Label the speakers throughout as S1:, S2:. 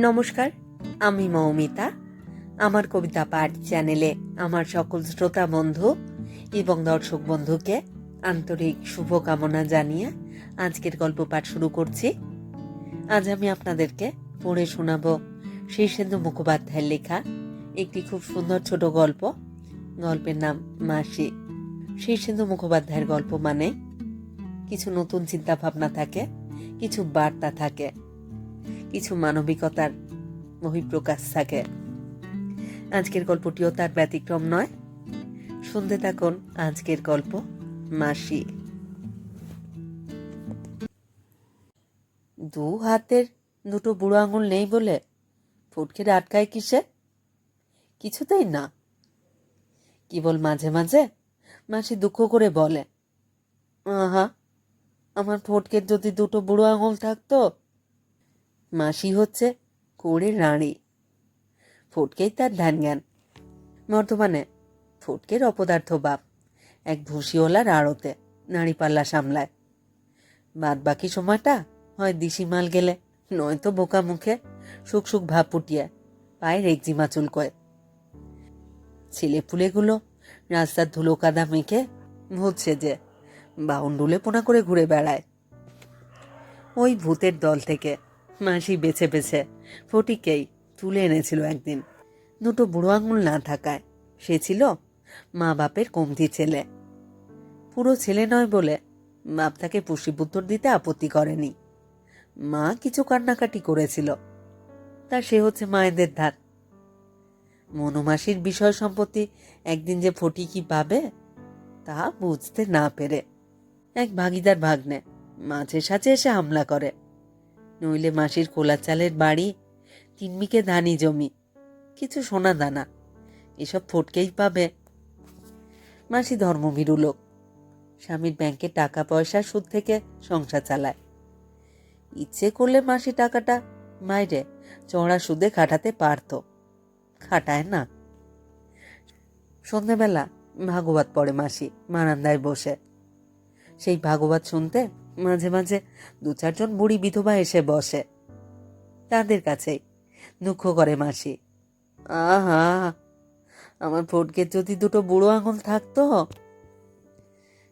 S1: নমস্কার, আমি মৌমিতা। আমার কবিতা পাঠ চ্যানেলে আমার সকল শ্রোতা বন্ধু এবং দর্শক বন্ধুকে আন্তরিক শুভকামনা জানিয়ে আজকের গল্প পাঠ শুরু করছি। আজ আমি আপনাদেরকে পড়ে শোনাব শীর্ষেন্দু মুখোপাধ্যায়ের লেখা একটি খুব সুন্দর ছোট গল্প। গল্পের নাম মাসি। শীর্ষেন্দু মুখোপাধ্যায়ের গল্প মানে কিছু নতুন চিন্তা ভাবনা থাকে, কিছু বার্তা থাকে। কিছু মানবিকতার বহিঃপ্রকাশ থাকে। আজকের গল্পটিও তার ব্যতিক্রম নয়। শুনতে থাকুন আজকের গল্প মাসি। দু হাতের দুটো বুড়ো আঙুল নেই বলে ফুটকে আটকায় কিসে? কিছুতেই না। কেবল মাঝে মাঝে মাসি দুঃখ করে বলে, আহা, আমার ফটকের যদি দুটো বুড়ো আঙুল থাকতো মাসি হচ্ছে কোড়ে রাঁড়ি ফটকেই তার ধ্যান জ্ঞান বর্তমানে ফটকের অপদার্থ বাপ, এক ভুসিওয়ালার আড়তে নাড়ি পাল্লা সামলায়। বাদ বাকি সময়টা হয় দিশি মাল গেলে, নয়তো বোকা মুখে সুখ সুখ ভাব ফুটিয়ে পায়ের একজিমা চুলকোয়। ছেলেপুলেগুলো রাস্তার ধুলো কাদা মেখে ভুতছে যে বাউন্ডুলে পোনা করে ঘুরে বেড়ায়। ওই ভূতের দল থেকে মাসি বেছে বেছে ফটিকেই তুলে এনেছিল একদিন। দুটো বুড়ো আঙুল না থাকায় সে ছিল মা বাপের কমতি ছেলে। পুরো ছেলে নয় বলে বাপ তাকে পুষ্টিপুত্তর দিতে আপত্তি করেনি। মা কিছু কান্নাকাটি করেছিল। তা সে হচ্ছে মায়েদের ধার। মনোমাসির বিষয় সম্পত্তি একদিন যে ফটি কি পাবে, তা বুঝতে না পেরে এক ভাগিদার ভাগ্নে মাঝে সাঝে এসে হামলা করে। নইলে মাসির কোলা চালের বাড়ি, তিনমিকে ধানি জমি, কিছু সোনা দানা, এসব ফটকেই পাবে। মাসি ধর্মভীরু লোক। স্বামীর ব্যাংকে টাকা পয়সা সুদ থেকে সংসার চালায়। ইচ্ছে করলে মাসি টাকাটা মাইরে চড়া সুদে খাটাতে পারত। খাটায় না। সন্ধেবেলা ভাগবত পড়ে মাসি, মারান্দায় বসে। সেই ভাগবত শুনতে মাঝে মাঝে দু চারজন বুড়ি বিধবা এসে বসে। তাদের কাছেই দুঃখ করে মাসি। আহা, আমার ফটকে যদি দুটো বুড়ো আঙুল থাকতো?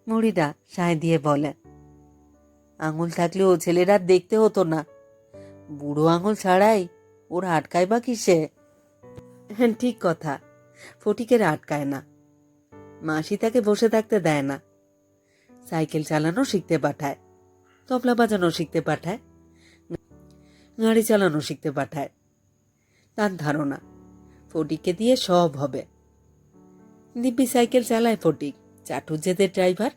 S1: মুড়িটা সায় দিয়ে বলে, আঙুল থাকলে ও ছেলেরা দেখতে হতো না। বুড়ো আঙুল ছাড়াই ওর আটকায় বা কিসে? হ্যাঁ ঠিক কথা, ফটিকের আটকায় না। মাসি তাকে বসে থাকতে দেয় না। সাইকেল চালানো শিখতে পাঠায়। তবলা বাজানো শিখতে পাঠায়। গাড়ি চালানো শিখতে পাঠায়। তার ধারণা, ফটিককে দিয়ে সব হবে। দিব্যি সাইকেল চালায় ফটিক চাটুজ্জেদের ড্রাইভার,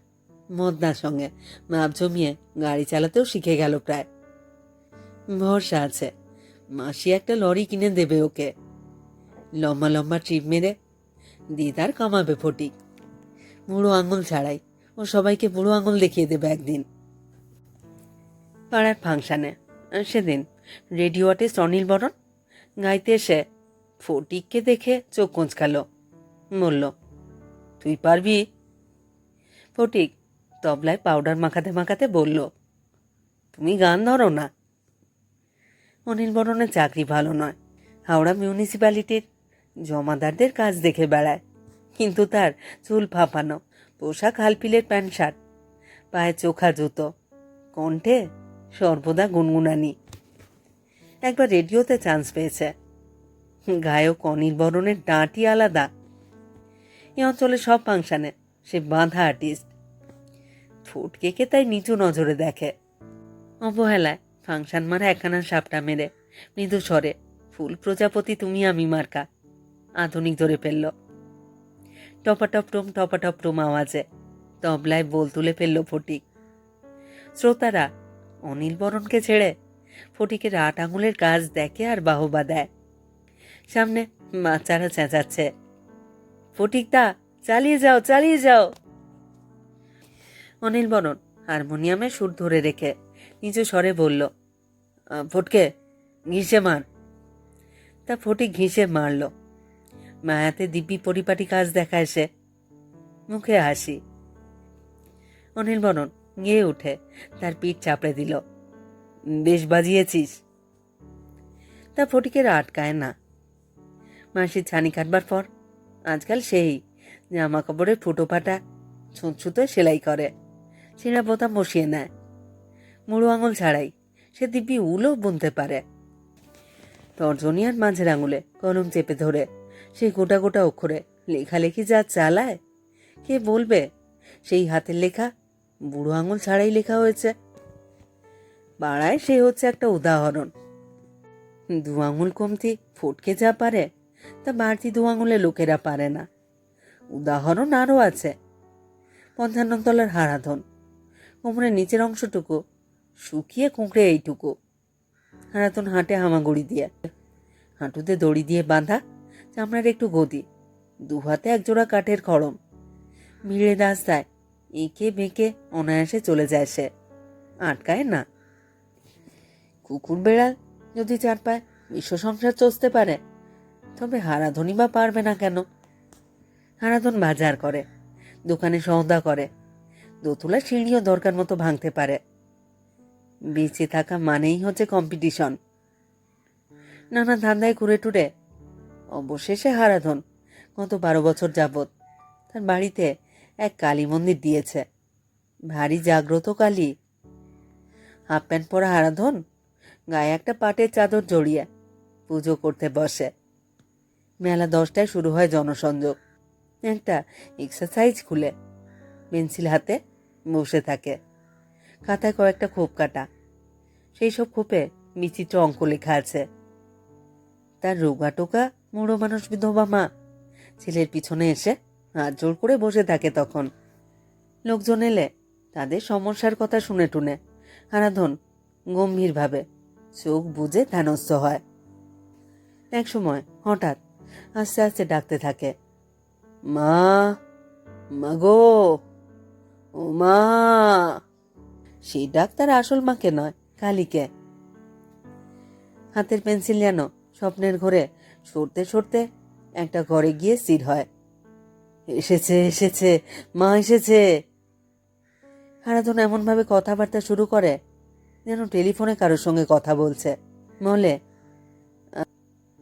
S1: মদনার সঙ্গে মাপ জমিয়ে গাড়ি চালাতেও শিখে গেল প্রায়। ভরসা আছে, মাসি একটা লরি কিনে দেবে ওকে। লম্বা লম্বা ট্রিপ মেরে দিদার কামাবে ফটিক। বুড়ো আঙুল ছাড়াই, ও সবাইকে বুড়ো আঙুল দেখিয়ে দেবে একদিন। পাড়ার ফাংশানে। সেদিন রেডিও আর্টিস্ট অনিল বরণ গাইতে এসে ফটিককে দেখে চোখ কোঁচকালো। বলল, তুই পারবি? ফটিক তবলায় পাউডার মাখাতে মাখাতে বলল, তুমি গান ধরো না। অনিল বরণের চাকরি ভালো নয়। হাওড়া মিউনিসিপ্যালিটির জমাদারদের কাজ দেখে বেড়ায়। কিন্তু তার চুল ফাঁপানো, পোশাক হালপিলের প্যান্ট শার্ট, পায়ে চোখা জুতো, কণ্ঠে সর্বদা গুনগুনানি। একবার রেডিওতে চান্স পেয়েছে। গায়ক অনিল বরণের ডাঁটি আলাদা। এ অঞ্চলে সব ফাংশানে সে বাঁধা আর্টিস্ট ফুটকেকে তাই নিচু নজরে দেখে। অবহেলায় ফাংশন মারা একখানা সাপটা মেরে, মৃদু স্বরে, ফুল প্রজাপতি তুমি আমি, মার্কা। আধুনিক ধরে ফেলল। টপাটপ টুম টপাটপ টুম আওয়াজে, তবলায় বোল তুলে ফেলল ফটিক। শ্রোতারা অনিল বরণকে ছেড়ে ফটিকের আট আঙুলের কাজ দেখে আর বাহবা দেয়। সামনে বাচ্চারা চেঁচাচ্ছে। ফটিকদা চালিয়ে যাও চালিয়ে যাও। অনিল বরণ হারমোনিয়ামে সুর ধরে রেখে নিচু স্বরে বলল ফটকে ঘিসে মার। তা ফটিক ঘিসে মারল। মায়াতে দিব্যি পরিপাটি কাজ দেখায় সে। মুখে হাসি। অনিল বরণ গিয়ে উঠে তার পিঠ চাপড়ে দিল। বেশ বাজিয়েছিস। তা ফটিকের আটকায় না। মাসির ছানি কাটবার পর, আজকাল সেই জামা কাপড়ের ফুটো ফাটা ছুঁতে সেলাই করে। ছিঁড়া বোতাম বসিয়ে নেয়। মুড়ো আঙুল ছাড়াই সে দিব্যি উলও বুনতে পারে। তর্জনী আর মাঝের আঙুলে কলম চেপে ধরে সেই গোটা গোটা অক্ষরে লেখালেখি যা চালায়, কে বলবে? সেই হাতের লেখা বুড়ো আঙুল ছাড়াই লেখা হয়েছে। পাড়ায় সে হচ্ছে একটা উদাহরণ। দু আঙুল কমতি ফটকে যা পারে, তা বাড়তি দু আঙুলে লোকেরা পারে না। উদাহরণ আরও আছে। পঞ্চান্ন তলার হারাধন। কোমরের নিচের অংশটুকু, শুকিয়ে কুঁকড়ে এইটুকু। হারাধন হাঁটে হামাগুড়ি দিয়ে। হাঁটুতে দড়ি দিয়ে বাঁধা, চামড়ার একটু গদি। দু হাতে একজোড়া কাঠের খড়ম। ভিড়ে রাস্তায় এঁকে বেঁকে অনায়াসে চলে যায় সে। আটকায় না। কুকুর বেড়াল যদি চার পায় বিশ্ব সংসার চষতে পারে, তবে হারাধনই বা পারবে না কেন? হারাধন বাজার করে, দোকানে সওদা করে, দোতলা সিঁড়িও দরকার মতো ভাঙতে পারে। বেঁচে থাকা মানেই হচ্ছে কম্পিটিশন নানা ধান্দায় ঘুরে টুরে, অবশেষে হারাধন, গত বারো বছর যাবৎ, তার বাড়িতে এক কালী মন্দির দিয়েছে। ভারী জাগ্রত কালী। হাফ প্যান্ট পরা হারাধন, গায়ে একটা পাটের চাদর জড়িয়ে পুজো করতে বসে। মেলা দশটায় শুরু হয় জনসংযোগ। একটা এক্সারসাইজ খুলে, পেন্সিল হাতে বসে থাকে। খাতায় কয়েকটা খোপ কাটা। সেই সব খোপে বিচিত্র অঙ্ক লেখা আছে। তার রোগা টোকা মুড়ো মানুষ বিধবা মা, ছেলের পিছনে এসে হাত জোর করে বসে থাকে তখন। লোকজন এলে, তাদের সমস্যার কথা শুনে টুনে। হারাধন গম্ভীরভাবে চোখ বুজে ধ্যানস্থ হয়। এক সময় হঠাৎ আস্তে আস্তে ডাকতে থাকে, মা মাগো ও মা। সেই ডাক তার আসল মাকে নয়, কালীকে। হাতের পেন্সিল যেন স্বপ্নের ঘরে সরতে সরতে একটা ঘরে গিয়ে স্থির হয়। এসেছে এসেছে, মা এসেছে। হারাধন এমনভাবে কথাবার্তা শুরু করে যেন টেলিফোনে কারোর সঙ্গে কথা বলছে। বলে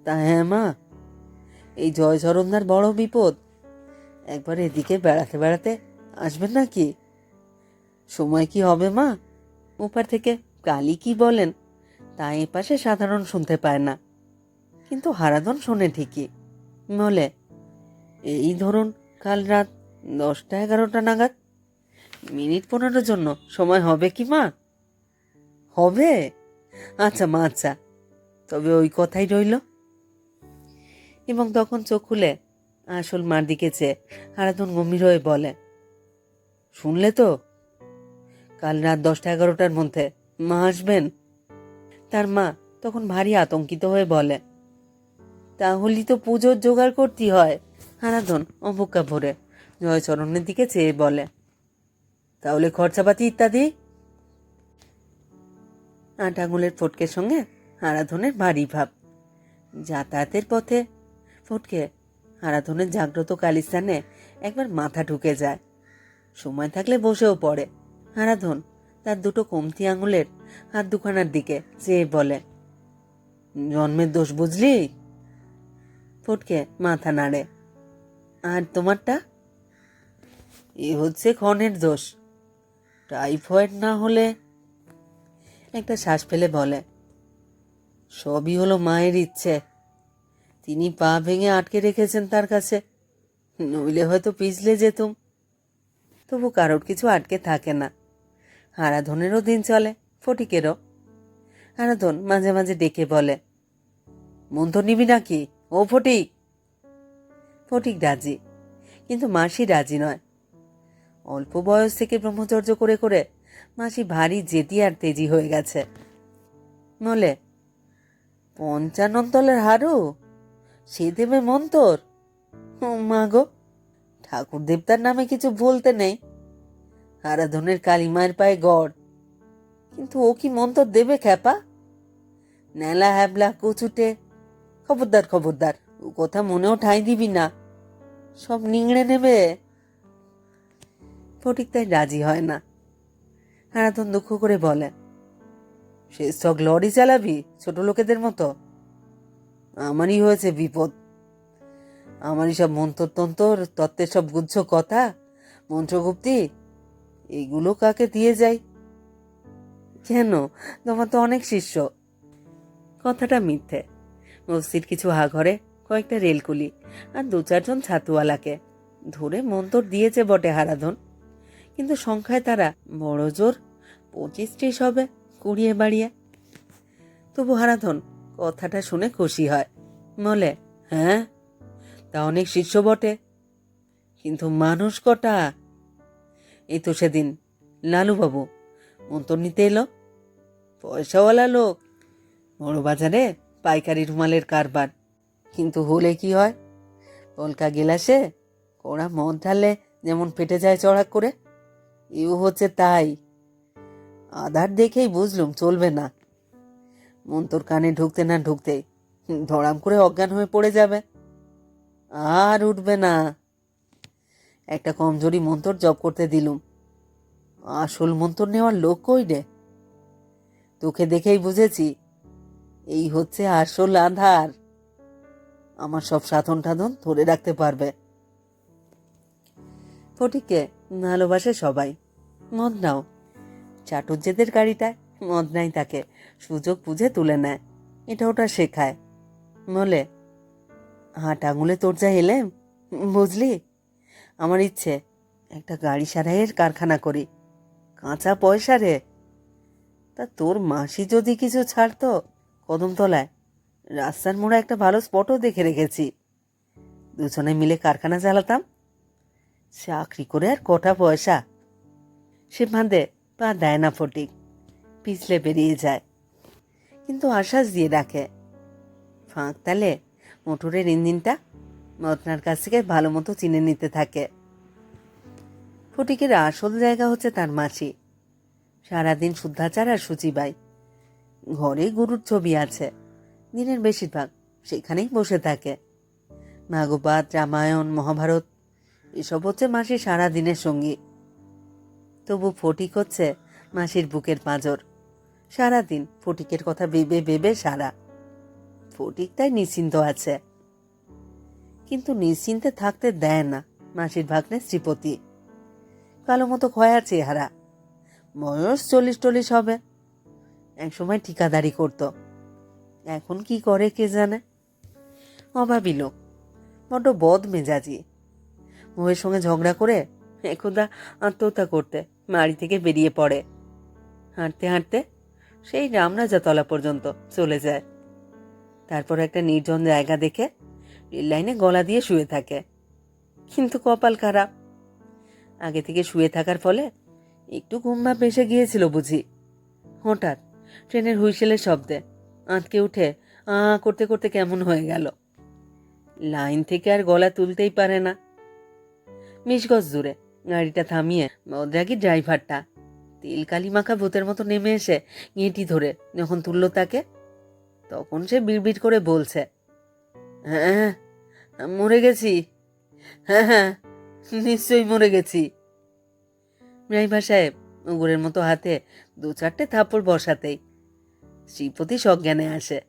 S1: তা হ্যাঁ মা। এই জয় চরণদার বড় বিপদ। একবার এদিকে বেড়াতে বেড়াতে আসবেন নাকি? সময় কি হবে, মা? ওপার থেকে কালী কি বলেন, তা এ পাশে সাধারণ শুনতে পায় না। কিন্তু হারাধন শোনে ঠিকই। বলে, এই ধরুন কাল রাত দশটা এগারোটা নাগাদ? মিনিট পনেরোর জন্য। সময় হবে কি, মা? হবে? আচ্ছা মা আচ্ছা। তবে ওই কথাই রইল। এবং তখন চোখ খুলে আসল মার দিকে চেয়ে হারাধন গম্ভীর হয়ে বলে, শুনলে তো? কাল রাত দশটা এগারোটার মধ্যে মা আসবেন? তার মা তখন ভারী আতঙ্কিত হয়ে বলে, তাহলেই তো পুজোর জোগাড় করতে হয়। হারাধন অবজ্ঞা ভরে। জয়চরণের দিকে চেয়ে বলে, তাহলে খরচাপাতি ইত্যাদি? আট আঙুলের ফটকের সঙ্গে হারাধনের ভারী ভাব। যাতায়াতের পথে ফটকে হারাধনের জাগ্রত কালিস্তানে একবার মাথা ঢুকে যায়। সময় থাকলে বসেও পড়ে। হারাধন তার দুটো কমতি আঙুলের হাত দুখানার দিকে চেয়ে বলে, জন্মের দোষ বুঝলি? ফটকে মাথা নাড়ে। আর তোমারটা? এ হচ্ছে ক্ষণের দোষ। টাইফয়েড না হলে একটা শ্বাস ফেলে বলে, সবই হলো মায়ের ইচ্ছে। তিনি পা ভেঙে আটকে রেখেছেন তার কাছে, নইলে হয়তো পিছলে যেতুম। তবু কারোর কিছু আটকে থাকে না। হারাধনেরও দিন চলে, ফটিকেরও। হারাধন মাঝে মাঝে ডেকে বলে মন তো নিবি নাকি? ও ফটিক! ফটিক রাজি, কিন্তু মাসি রাজি নয়। অল্প বয়স থেকে ব্রহ্মচর্য করে করে মাসি ভারী জেদি আর তেজি হয়ে গেছে। বলে, পঞ্চান্ন তলের হারু, সে দেবে মন্তর মা গো, ঠাকুর দেবতার নামে কিছু বলতে নেই। আরাধনের কালিমায়ের পায়ে গড়, কিন্তু ও কি মন্তর দেবে খ্যাপা? নেলা হ্যাবলা কুচুটে, খবরদার খবরদার। কথা মনেও ঠাঁই দিবি না। সব নিংড়ে নেবে। ফটিক তাই রাজি হয় না। হারাধন দুঃখ করে বলে, সে সব লরি চালাবি ছোট লোকেদের মতো? আমারই হয়েছে বিপদ। আমারই সব মন্ত্র মন্ত্রতন্ত্র, তত্ত্বের সব গুচ্ছ কথা, মন্ত্রগুপ্তি, এগুলো কাকে দিয়ে যাই? কেন? তোমার তো অনেক শিষ্য। কথাটা মিথ্যে। মসজিদ কিছু হাঘরে কয়েকটা রেলকুলি আর দু চারজন ছাতুয়ালাকে ধরে মন্তর দিয়েছে বটে হারাধন। কিন্তু সংখ্যায় তারা বড় জোর, পঁচিশ ত্রিশ হবে, কুড়িয়ে বাড়িয়ে। তবু হারাধন কথাটা শুনে খুশি হয়। বলে হ্যাঁ তা অনেক শিষ্য বটে। কিন্তু মানুষ কটা? এই তো সেদিন লালুবাবু মন্তর নিতে এলো। পয়সাওয়ালা লোক, বড় বাজারে পাইকারি রুমালের কারবার। কিন্তু হলে কি হয়? পলকা গেলাসে ওরা মদ ঢালে যেমন ফেটে যায় চড়াক করে। এও হচ্ছে তাই। আধার দেখেই বুঝলুম চলবে না। মন্তর কানে ঢুকতে না ঢুকতে ধরাম করে অজ্ঞান হয়ে পড়ে যাবে। আর উঠবে না। একটা কমজোরি মন্তর জপ করতে দিলুম। আসল মন্তর নেওয়ার লোক কই রে? তোকে দেখেই বুঝেছি। এই হচ্ছে আসল আধার। আমার সব সাধন টাধন ধরে রাখতে পারবে। ফটিককে ভালোবাসে সবাই। মদ নাও। চাটুর্যেদের গাড়িটায় মদ নাই তাকে। সুযোগ বুঝে তুলে নেয়। এটা ওটা শেখায়। বলে, হাট আঙুলে তোর যা এলে, বুঝলি? আমার ইচ্ছে, একটা গাড়ি সারাইয়ের কারখানা করি। কাঁচা পয়সা রে। তা তোর মাসি যদি কিছু ছাড়তো কদমতলায় রাস্তার মোড়ে একটা ভালো স্পটও দেখে রেখেছি। দুজনে মিলে কারখানা চালাতাম। চাকরি করে আর কটা পয়সা। সে বাঁধে পা দেয় না ফটিক, পিছলে বেরিয়ে যায়। কিন্তু আশ্বাস দিয়ে রাখে ফাঁক তালে মোটরের ইঞ্জিনটা মতনার কাছ থেকে ভালো মতো চিনে নিতে থাকে। ফটিকের আসল জায়গা হচ্ছে তার মাসি। সারাদিন শুদ্ধাচার আর সুচিবাই। ঘরে গরুর ছবি আছে। দিনের বেশিরভাগ সেখানেই বসে থাকে। ভাগবত, রামায়ণ, মহাভারত, এসব হচ্ছে মাসির সারা দিনের সঙ্গী। তবু ফটিক হচ্ছে মাসির বুকের পাঁজর। সারাদিন ফটিকের কথা ভেবে ভেবে সারা। ফটিক তাই নিশ্চিন্ত আছে। কিন্তু নিশ্চিন্তে থাকতে দেয় না মাসির ভাগ্নে শ্রীপতি। কালো মতো খয়ার চেহারা। বয়স চল্লিশ টল্লিশ হবে। একসময় ঠিকাদারি করত। এখন কি করে কে জানে? অভাবী লোক, বড্ড বদ মেজাজি। বউয়ের সঙ্গে ঝগড়া করে একদা আত্মহত্যা করতে বাড়ি থেকে বেরিয়ে পড়ে। হাঁটতে হাঁটতে সেই রামরাজাতলা পর্যন্ত চলে যায়। তারপর একটা নির্জন জায়গা দেখে রেল লাইনে গলা দিয়ে শুয়ে থাকে। কিন্তু কপাল খারাপ। আগে থেকে শুয়ে থাকার ফলে একটু ঘুম ভাব এসে গিয়েছিল বুঝি। হঠাৎ ট্রেনের হুইসেলের শব্দে আঁতকে উঠে, আ করতে করতে কেমন হয়ে গেল। লাইন থেকে আর গলা তুলতেই পারে না। বিশ গজ দূরে গাড়িটা থামিয়ে মদ্রাগি ড্রাইভারটা। তেল কালি মাখা ভূতের মতো নেমে এসে গেঁটি ধরে যখন তুলল তাকে, তখন সে বিড়বিড় করে বলছে হ্যাঁ মরে গেছি। হ্যাঁ হ্যাঁ নিশ্চয়ই মরে গেছি। ড্রাইভার সাহেব উগুরের মতো হাতে দু চারটে থাপড় বসাতেই শ্রীপতি সজ্ঞানে আসে।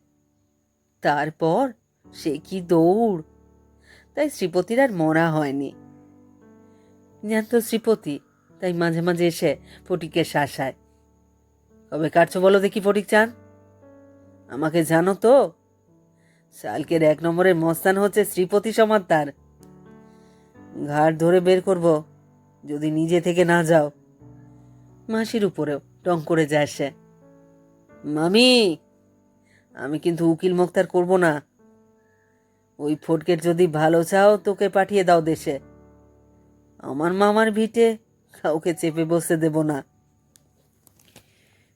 S1: তারপর সে কি দৌড়? তাই শ্রীপতির আর মরা হয়নি। জানতো শ্রীপতি তাই মাঝে মাঝে এসে ফটিকের শাসায়। তবে কাটছো বলো দেখি ফটিক চান? আমাকে জানো তো শালকের এক নম্বরের মস্তান হচ্ছে শ্রীপতি সমাদ্দার ঘাট ধরে বের করব, যদি নিজে থেকে না যাও। মাসির উপরেও টং করে যায় সে। মামি, আমি কিন্তু উকিল মোক্তার করব না। ওই ফটকের যদি ভালো চাও, তোকে পাঠিয়ে দাও দেশে। আমার মামার ভিটে কাউকে চেপে বসতে দেব না।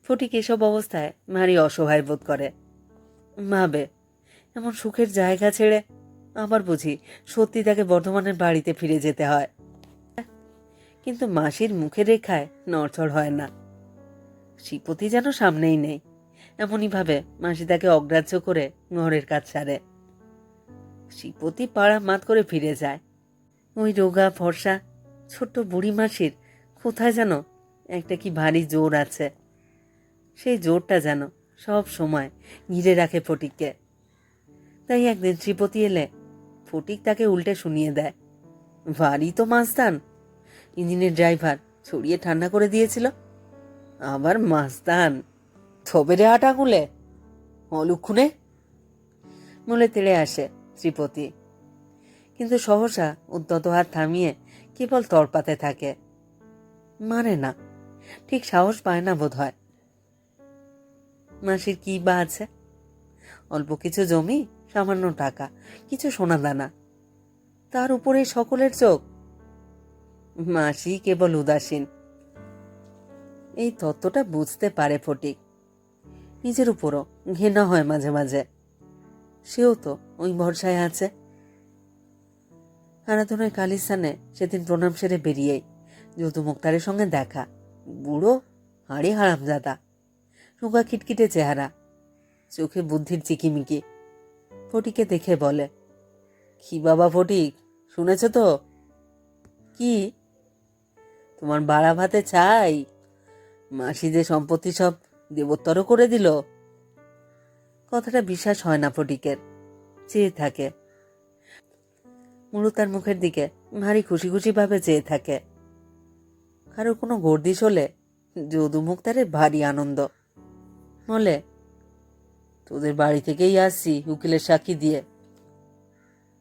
S1: ফটিক এসব অবস্থায় মারি অসহায় বোধ করে। ভাবে এমন সুখের জায়গা ছেড়ে আবার বুঝি সত্যি তাকে বর্ধমানের বাড়িতে ফিরে যেতে হয়। কিন্তু মাসির মুখের রেখায় নড়চড় হয় না। শ্রীপতি যেন সামনেই নেই। এমনই ভাবে মাসি তাকে অগ্রাহ্য করে ঘরের কাজ সারে। শ্রীপতি পাড়া মাত করে ফিরে যায়। ওই রোগা, ফর্সা, ছোট্ট বুড়ি মাসির কোথায় যেন একটা কি ভারী জোর আছে। সেই জোরটা যেন সব সময় ঘিরে রাখে ফটিককে। তাই একদিন শ্রীপতি এলে ফটিক তাকে উল্টে শুনিয়ে দেয়, ভারী তো মাস্তান। ইঞ্জিনের ড্রাইভার ছড়িয়ে ঠান্ডা করে দিয়েছিল। আবার মাস্তান। থবে রে আট আঙুলে অলুক্ষণে মূলে তেড়ে আসে শ্রীপতি। কিন্তু সহসা উদ্যত হাত থামিয়ে কেবল তরপাতে থাকে। মানে না, ঠিক সাহস পায় না বোধ হয় মাসির কি বা আছে? অল্প কিছু জমি, সামান্য টাকা, কিছু সোনা দানা। তার উপরে সকলের চোখ। মাসি কেবল উদাসীন। এই তত্ত্বটা বুঝতে পারে ফটিক। নিজের উপরও ঘৃণা হয় মাঝে মাঝে। সেও তো ওই ভরসায় আছে। আরাধনার কালিস্থানে সেদিন প্রণাম সেরে বেরিয়েই যদু মুক্তারের সঙ্গে দেখা। বুড়ো, হাড়ি হারামজাদা। রোগা খিটখিটে চেহারা। চোখে বুদ্ধির চিকিমিকি। ফটিকে দেখে বলে, কি বাবা ফটিক, শুনেছ তো? কি? তোমার বাড়া ভাতে চাই? মাসি যে সম্পত্তি সব দেবোত্তর করে দিল। কথাটা বিশ্বাস হয় না ফটিকের। চেয়ে থাকে। তার মুখের দিকে ভারী খুশি খুশি ভাবে চেয়ে থাকে। কারও কোনো গর্দিশ হলে যদু মুক্তারের ভারী আনন্দ। বলে, তোদের বাড়ি থেকেই আসছি উকিলের সাক্ষী দিয়ে।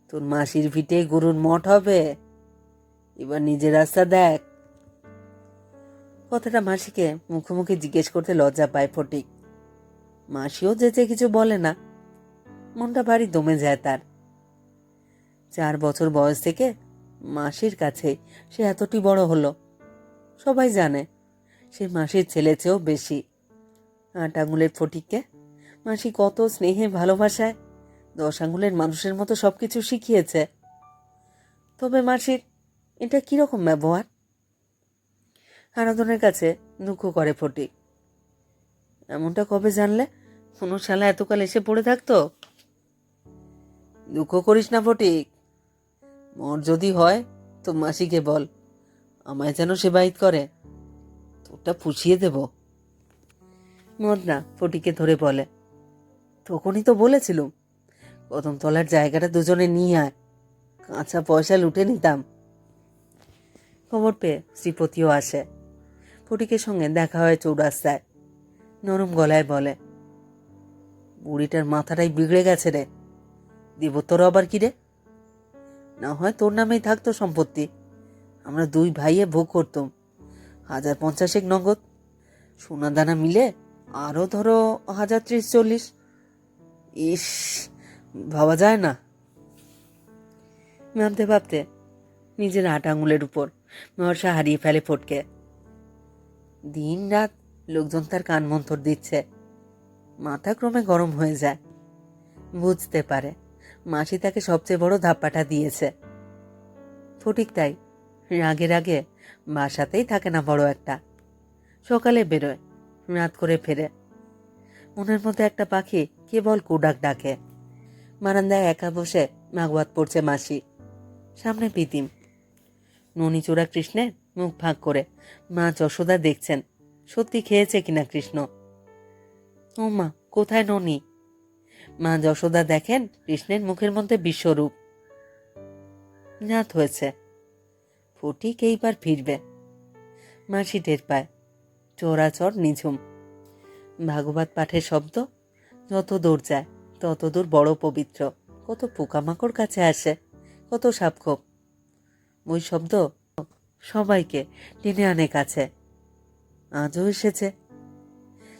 S1: তোর মাসির ভিটে গরুর মঠ হবে। এবার নিজের রাস্তা দেখ। কথাটা মাসিকে মুখোমুখি জিজ্ঞেস করতে লজ্জা পায় ফটিক। মাসিও যে কিছু বলে না। মনটা ভারী দমে যায় তার। চার বছর বয়স থেকে মাসির কাছে সে এতটি বড় হলো। সবাই জানে, সে মাসির ছেলে চেয়েও বেশি। আট আঙুলের ফটিককে মাসি কত স্নেহে ভালোবাসায়, দশ আঙুলের মানুষের মতো সব কিছু শিখিয়েছে। তবে মাসির এটা কীরকম ব্যবহার? আরাধনের কাছে দুঃখ করে ফটিক। এমনটা কবে জানলে? কোনো শালা এতকাল এসে পড়ে থাকতো? দুঃখ করিস না ফটিক। মর যদি হয় তো মাসিকে বল। আমায় যেন সে সেবায়িত করে। তোরটা পুষিয়ে দেব। মদনা ফটিকে ধরে বলে। তখনই তো বলেছিলুম কদম তলার জায়গাটা দুজনে নিয়ে আয়। কাঁচা পয়সা লুটে নিতাম। খবর পেয়ে শ্রীপতিও আসে। ফটিকের সঙ্গে দেখা হয় চৌরাস্তায়। নরম গলায় বলে, বুড়িটার মাথাটাই বিগড়ে গেছে রে। দিব তোর আবার কি রে? না হয় তোর নামেই থাকতো সম্পত্তি। আমরা দুই ভাইয়ে ভোগ করতাম। হাজার পঞ্চাশেক নগদ। সোনা দানা মিলে আরও ধরো হাজার ত্রিশ চল্লিশ। ইস, ভাবা যায় না। ভাবতে ভাবতে নিজের আট আঙুলের উপর ভরসা হারিয়ে ফেলে ফটকে। দিন রাত লোকজন তার কান মন্থর দিচ্ছে। মাথা ক্রমে গরম হয়ে যায়। বুঝতে পারে, মাসি তাকে সবচেয়ে বড় ধাপ্পাটা দিয়েছে। ফটিক তাই, রাগে রাগে বাসাতেই থাকে না বড় একটা। সকালে বেরোয়, রাত করে ফেরে। মনের মধ্যে একটা পাখি কেবল কুডাক ডাকে। বারান্দায় একা বসে মাগবাদ পড়ছে মাসি। সামনে পিতিম ননিচূড়া কৃষ্ণের মুখ ভাগ করে। মা যশোদা দেখছেন। সত্যি খেয়েছে কিনা কৃষ্ণ? ও মা, কোথায় ননি? মা যশোদা দেখেন কৃষ্ণের মুখের মধ্যে বিশ্বরূপ। রাত হয়েছে। ফটিক এইবার ফিরবে। মাসি টের পায়। চোরাচর নিঝুম। ভাগবত পাঠের শব্দ, যত দূর যায়, তত দূর বড় পবিত্র। কত পোকামাকড় কাছে আসে, কত সাপখোপ। ওই শব্দ সবাইকে টেনে আনে কাছে। আজও এসেছে।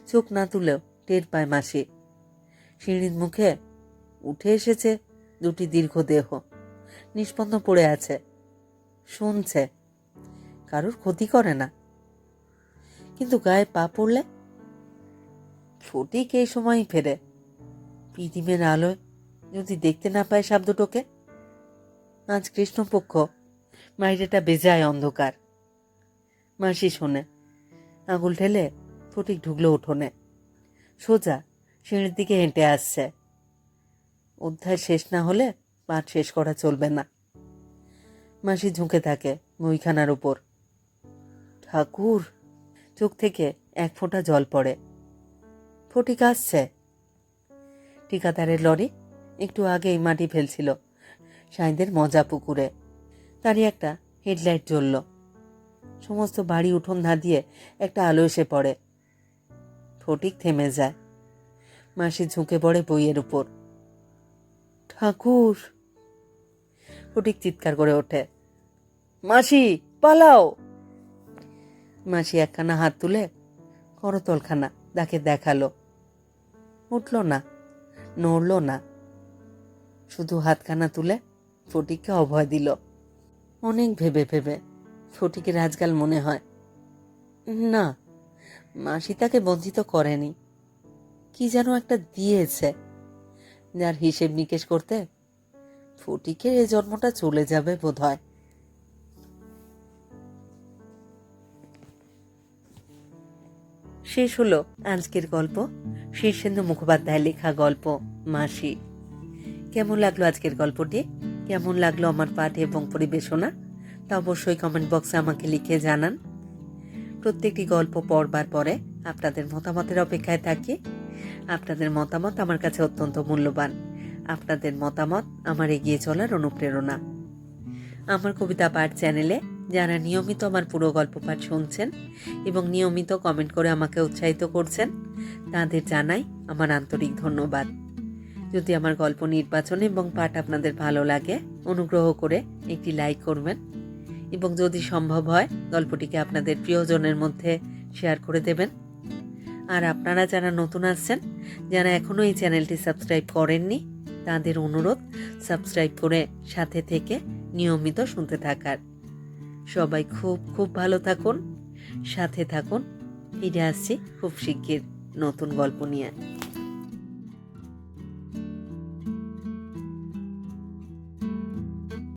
S1: চোখ না তুলেও টের পায় মাসি। সিঁড়ির মুখে উঠে এসেছে দুটি দীর্ঘ দেহ। নিষ্পন্ন পড়ে আছে। শুনছে। কারোর ক্ষতি করে না। কিন্তু গায়ে পা পড়লে? ফটিক এই সময়ই ফেরে। পৃথিবীর আলোয় যদি দেখতে না পায় সাপ দুটোকে। আজ কৃষ্ণপক্ষ বাইরেটা বেজায় অন্ধকার। মাসি শোনে, আঙুল ঠেলে ফটিক ঢুকলো উঠোনে। সোজা সিঁড়ির দিকে হেঁটে আসছে। অধ্যায় শেষ না হলে পাঠ শেষ করা চলবে না। মাসি ঝুঁকে থাকে বইখানার উপর। ঠাকুর, চোখ থেকে এক ফোঁটা জল পড়ে। ফটিক আসছে। ঠিকাদারের লরি একটু আগেই মাটি ফেলছিল। সাইদের মজা পুকুরে। তারই একটা হেডলাইট জ্বলল। সমস্ত বাড়ি উঠোন ধা দিয়ে একটা আলো এসে পড়ে। ফটিক থেমে যায়। মাসি ঝুঁকে পড়ে বইয়ের উপর। ঠাকুর! ফটিক চিৎকার করে ওঠে। মাসি, পালাও! মাসি একখানা হাত তুলে করতলখানা তাকে দেখাল। উঠল না, নড়ল না। শুধু হাতখানা তুলে ফটিককে অভয় দিল। অনেক ভেবে ভেবে। ফটিকের আজকাল মনে হয়। না, মাসি তাকে বঞ্চিত করেনি। কি যেন একটা দিয়েছে। যার হিসেব নিকেশ করতে ফটিকের এ জন্মটা চলে যাবে বোধ হয় শেষ হলো আজকের গল্প। শীর্ষেন্দু মুখোপাধ্যায়ের লেখা গল্প, মাসি। কেমন লাগল আজকের গল্পটি? কেমন লাগল আমার পাঠ এবং পরিবেশনা? তা অবশ্যই কমেন্ট বক্সে আমাকে লিখে জানান। প্রত্যেকটি গল্প পড়বার পরে আপনাদের মতামতের অপেক্ষায় থাকি। আপনাদের মতামত আমার কাছে অত্যন্ত মূল্যবান। আপনাদের মতামত আমার এগিয়ে চলার অনুপ্রেরণা। আমার কবিতা পাঠ চ্যানেলে যারা নিয়মিত আমার পুরো গল্প পাঠ শুনছেন এবং নিয়মিত কমেন্ট করে আমাকে উৎসাহিত করছেন, তাদের জানাই আমার আন্তরিক ধন্যবাদ। যদি আমার গল্প নির্বাচন এবং পাঠ আপনাদের ভালো লাগে, অনুগ্রহ করে একটি লাইক করবেন। এবং যদি সম্ভব হয়, গল্পটিকে আপনাদের প্রিয়জনের মধ্যে শেয়ার করে দেবেন। আর আপনারা যারা নতুন আসছেন, যারা এখনও এই চ্যানেলটি সাবস্ক্রাইব করেননি, তাদের অনুরোধ, সাবস্ক্রাইব করে সাথে থেকে নিয়মিত শুনতে থাকার। সবাই খুব খুব ভালো থাকুন, সাথে থাকুন। ফিরে আসছি খুব শিগগির নতুন গল্প নিয়ে।